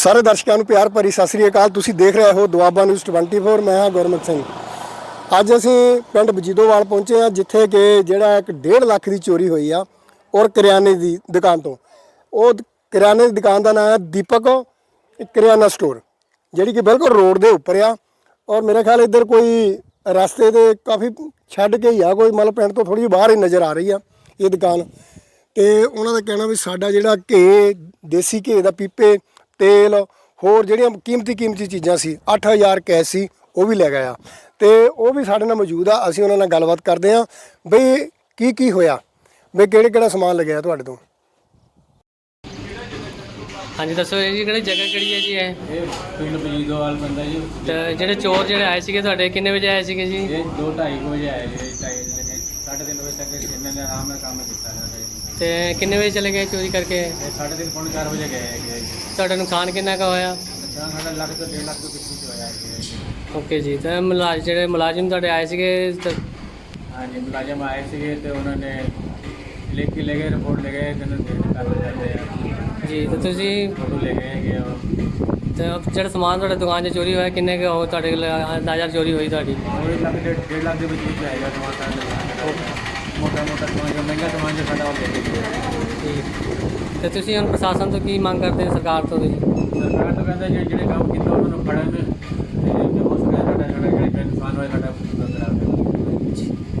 ਸਾਰੇ ਦਰਸ਼ਕਾਂ ਨੂੰ ਪਿਆਰ ਭਰੀ ਸਤਿ ਸ੍ਰੀ ਅਕਾਲ। ਤੁਸੀਂ ਦੇਖ ਰਹੇ ਹੋ ਦੁਆਬਾ ਨਿਊਜ਼ 24 ਮੈਂ ਹਾਂ ਗੁਰਮਤ ਸਿੰਘ। ਅੱਜ ਅਸੀਂ ਪਿੰਡ ਬਜੀਦੋਵਾਲ ਪਹੁੰਚੇ ਹਾਂ, ਜਿੱਥੇ ਕਿ ਜਿਹੜਾ ਇੱਕ 1.5 ਲੱਖ ਦੀ ਚੋਰੀ ਹੋਈ ਆ, ਔਰ ਕਰਿਆਨੇ ਦੀ ਦੁਕਾਨ ਤੋਂ। ਉਹ ਕਰਿਆਨੇ ਦੀ ਦੁਕਾਨ ਦਾ ਨਾਮ ਹੈ ਦੀਪਕ ਕਰਿਆਨਾ ਸਟੋਰ, ਜਿਹੜੀ ਕਿ ਬਿਲਕੁਲ ਰੋਡ ਦੇ ਉੱਪਰ ਆ। ਔਰ ਮੇਰੇ ਖਿਆਲ ਇੱਧਰ ਕੋਈ ਰਸਤੇ ਦੇ ਕਾਫੀ ਛੱਡ ਕੇ ਹੀ ਆ, ਕੋਈ ਮਤਲਬ ਪਿੰਡ ਤੋਂ ਥੋੜੀ ਬਾਹਰ ਹੀ ਨਜ਼ਰ ਆ ਰਹੀ ਆ ਇਹ ਦੁਕਾਨ। ਤੇ ਉਹਨਾਂ ਦਾ ਕਹਿਣਾ ਵੀ ਸਾਡਾ ਜਿਹੜਾ ਘੇ, ਦੇਸੀ ਘੇ ਦਾ ਪੀਪੇ ਤੇਲ ਹੋਰ ਜਿਹੜੀਆਂ ਕੀਮਤੀ ਕੀਮਤੀ ਚੀਜ਼ਾਂ ਸੀ 8000 ਕੈਸ਼ ਸੀ ਉਹ ਵੀ ਲੈ ਗਿਆ ਤੇ ਉਹ ਵੀ ਸਾਡੇ ਨਾਲ ਮੌਜੂਦ ਆ ਅਸੀਂ ਉਹਨਾਂ ਨਾਲ ਗੱਲਬਾਤ ਕਰਦੇ ਆ ਬਈ ਕੀ ਕੀ ਹੋਇਆ? ਬਈ ਕਿਹੜੇ ਕਿਹੜਾ ਸਮਾਨ ਲੱਗਿਆ ਤੁਹਾਡੇ ਤੋਂ? ਹਾਂਜੀ ਦੱਸੋ ਇਹ ਜੀ ਕਿਹੜੀ ਜਗ੍ਹਾ ਕਿਹੜੀ ਹੈ ਜੀ ਇਹ? ਇਹ ਪਿੰਡ ਬਜੀਦੋਵਾਲ ਬੰਦਾ ਜੀ। ਤੇ ਜਿਹੜੇ ਚੋਰ ਜਿਹੜੇ ਆਏ ਸੀਗੇ ਤੁਹਾਡੇ ਕਿੰਨੇ ਵਜੇ ਆਏ ਸੀਗੇ ਜੀ? ਇਹ 2:30 ਵਜੇ ਆਏ ਜੀ ਢਾਈ ਵਜੇ ਸਾਢੇ ਤਿੰਨ ਵਜੇ ਤੱਕ ਇਹਨਾਂ ਨੇ ਆਰਾਮ ਨਾਲ ਕੰਮ ਕੀਤਾ ਸਾਡੇ। ਤੇ ਕਿੰਨੇ ਵਜੇ ਚਲੇ ਗਏ ਚੋਰੀ ਕਰਕੇ? ਇਹ ਸਾਢੇ ਤਿੰਨ ਪੌਣੇ ਵਜੇ ਗਏ ਹੈਗੇ ਤੁਹਾਡਾ ਨੁਕਸਾਨ ਕਿੰਨਾ ਕੁ ਹੋਇਆ? ਨੁਕਸਾਨ ਸਾਡਾ ਲੱਖ ਤੋਂ ਡੇਢ ਲੱਖ ਤੋਂ ਪਿੱਛੇ ਚ ਹੋਇਆ ਹੈਗਾ ਓਕੇ ਜੀ ਤੇ ਮੁਲਾਜ਼ਮ ਜਿਹੜੇ ਮੁਲਾਜ਼ਮ ਤੁਹਾਡੇ ਆਏ ਸੀਗੇ ਤੇ ਹਾਂਜੀ ਮੁਲਾਜ਼ਮ ਆਏ ਸੀਗੇ ਤੇ ਉਹਨਾਂ ਨੇ ਲਿਖ ਕੇ ਲੈ ਗਏ ਰਿਪੋਰਟ ਲੈ ਗਏ ਤੇ ਉਹਨਾਂ ਦੇ ਕੰਮ ਕਰਦੇ ਆ। ਜੀ ਤੇ ਤੁਸੀਂ ਫੋਟੋ ਲੈ ਗਏ ਹੈਗੇ ਉਹ ਤੇ ਜਿਹੜਾ ਸਮਾਨ ਤੁਹਾਡੇ ਦੁਕਾਨ 'ਚ ਚੋਰੀ ਹੋਇਆ ਕਿੰਨੇ ਕੁ ਉਹ ਤੁਹਾਡੇ ਕੋਲ ਅੰਦਾਜ਼ਾ ਚੋਰੀ ਹੋਈ ਤੁਹਾਡੀ? ਉਹ ਇੱਕ ਲੱਖ ਡੇਢ ਡੇਢ ਲੱਖ ਦੇ ਵਿੱਚ ਵਿੱਚ ਆਏਗਾ ਸਮਾਨ ਸਾਡਾ। ਮੋਟਾ ਮੋਟਾ ਸਮਾਨ ਜੋ ਮਹਿੰਗਾ ਸਮਾਨ ਜੋ ਸਾਡਾ ਗਏ ਠੀਕ ਤੇ ਤੁਸੀਂ ਹੁਣ ਪ੍ਰਸ਼ਾਸਨ ਤੋਂ ਕੀ ਮੰਗ ਕਰਦੇ ਹੋ ਸਰਕਾਰ ਤੋਂ ਤੁਸੀਂ? ਸਰਕਾਰ ਤੋਂ ਕਹਿੰਦਾ ਜਿਹੜੇ ਜਿਹੜੇ ਕੰਮ ਕੀਤਾ ਉਹਨਾਂ ਨੂੰ ਫੜਨ ਤੇ ਜੇ ਹੋ ਸਕੇ ਸਾਡਾ ਸਾਡਾ ਜਿਹੜੇ ਨੁਕਸਾਨ ਹੋਇਆ ਸਾਡਾ ਪੂਰਾ ਕਰਾ ਦੇਣ।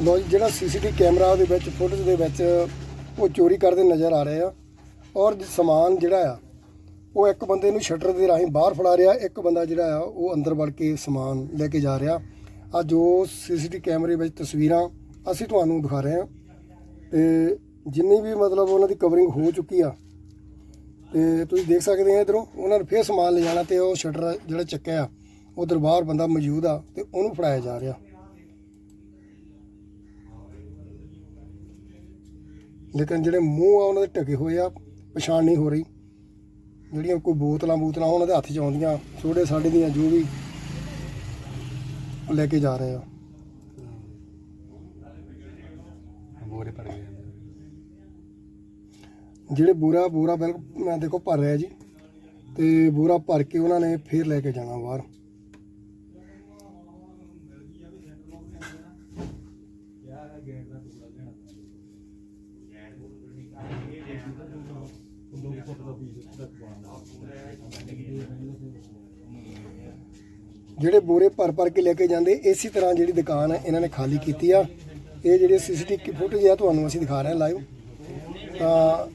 ਜਿਹੜਾ ਸੀਸੀਟੀਵੀ ਕੈਮਰਾ ਦੇ ਵਿੱਚ, ਫੁਟੇਜ ਦੇ ਵਿੱਚ ਉਹ ਚੋਰੀ ਕਰਦੇ ਨਜ਼ਰ ਆ ਰਹੇ ਆ। ਔਰ ਸਮਾਨ ਜਿਹੜਾ ਆ, ਉਹ ਇੱਕ ਬੰਦੇ ਨੂੰ ਸ਼ਟਰ ਦੇ ਰਾਹੀਂ ਬਾਹਰ ਫੜਾ ਰਿਹਾ, ਇੱਕ ਬੰਦਾ ਜਿਹੜਾ ਆ, ਉਹ ਅੰਦਰ ਵੜ ਕੇ ਸਮਾਨ ਲੈ ਕੇ ਜਾ ਰਿਹਾ। ਆ ਜੋ ਸੀਸੀਟੀਵੀ ਕੈਮਰੇ ਵਿੱਚ ਤਸਵੀਰਾਂ ਅਸੀਂ ਤੁਹਾਨੂੰ ਦਿਖਾ ਰਹੇ ਹਾਂ। ਤੇ ਜਿੰਨੀ ਵੀ ਮਤਲਬ ਉਹਨਾਂ ਦੀ ਕਵਰਿੰਗ ਹੋ ਚੁੱਕੀ ਆ, ਤੇ ਤੁਸੀਂ ਦੇਖ ਸਕਦੇ ਆ ਇਧਰੋਂ, ਉਹਨਾਂ ਨੇ ਫੇਰ ਸਮਾਨ ਲੈ ਜਾਣਾ ਤੇ ਉਹ ਸ਼ਟਰ ਜਿਹੜਾ ਚੱਕਿਆ ਆ ਉਹ ਦਰਬਾਰ ਬੰਦਾ ਮੌਜੂਦ ਆ ਤੇ ਉਹਨੂੰ ਫੜਾਇਆ ਜਾ ਰਿਹਾ। ਲੇਕਿਨ ਜਿਹੜੇ ਮੂੰਹ ਆ ਉਹਨਾਂ ਦੇ ਢਕੇ ਹੋਏ ਆ ਪਛਾਣ ਨਹੀਂ ਹੋ ਰਹੀ। ਜਿਹੜੀਆਂ ਕੋਈ ਬੋਤਲਾਂ ਬੋਤਲਾਂ ਉਹਨਾਂ ਦੇ ਹੱਥ 'ਚ ਆਉਂਦੀਆਂ ਛੋਟੇ ਸਾਡੇ ਦੀਆਂ ਜੋ ਵੀ ਉਹ ਲੈ ਕੇ ਜਾ ਰਹੇ ਆ। ਬੋਰੇ ਭਰ ਗਏ ਜਿਹੜੇ ਬੂਰਾ ਬੂਰਾ ਬਿਲਕੁਲ ਮੈਂ ਦੇਖੋ ਭਰ ਰਿਹਾ ਜੀ। ਤੇ ਬੂਰਾ ਭਰ ਕੇ ਉਹਨਾਂ ਨੇ ਫੇਰ ਲੈ ਕੇ ਜਾਣਾ ਬਾਹਰ। ਜਿਹੜੇ ਬੋਰੇ ਭਰ ਭਰ ਕੇ ਲੈ ਕੇ ਜਾਂਦੇ ਇਸੇ ਤਰ੍ਹਾਂ ਜਿਹੜੀ ਦੁਕਾਨ ਹੈ ਇਹਨਾਂ ਨੇ ਖਾਲੀ ਕੀਤੀ ਆ। ਇਹ ਜਿਹੜੇ ਸੀਸੀਟੀਵੀ ਫੁਟੇਜ ਆ ਤੁਹਾਨੂੰ ਅਸੀਂ ਦਿਖਾ ਰਹੇ ਹਾਂ ਲਾਈਵ। ਤਾਂ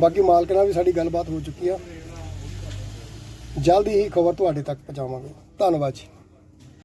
ਬਾਕੀ ਮਾਲਕ ਨਾਲ ਵੀ ਸਾਡੀ ਗੱਲਬਾਤ ਹੋ ਚੁੱਕੀ ਆ। ਜਲਦੀ ਹੀ ਖਬਰ ਤੁਹਾਡੇ ਤੱਕ ਪਹੁੰਚਾਵਾਂਗੇ। ਧੰਨਵਾਦ ਜੀ।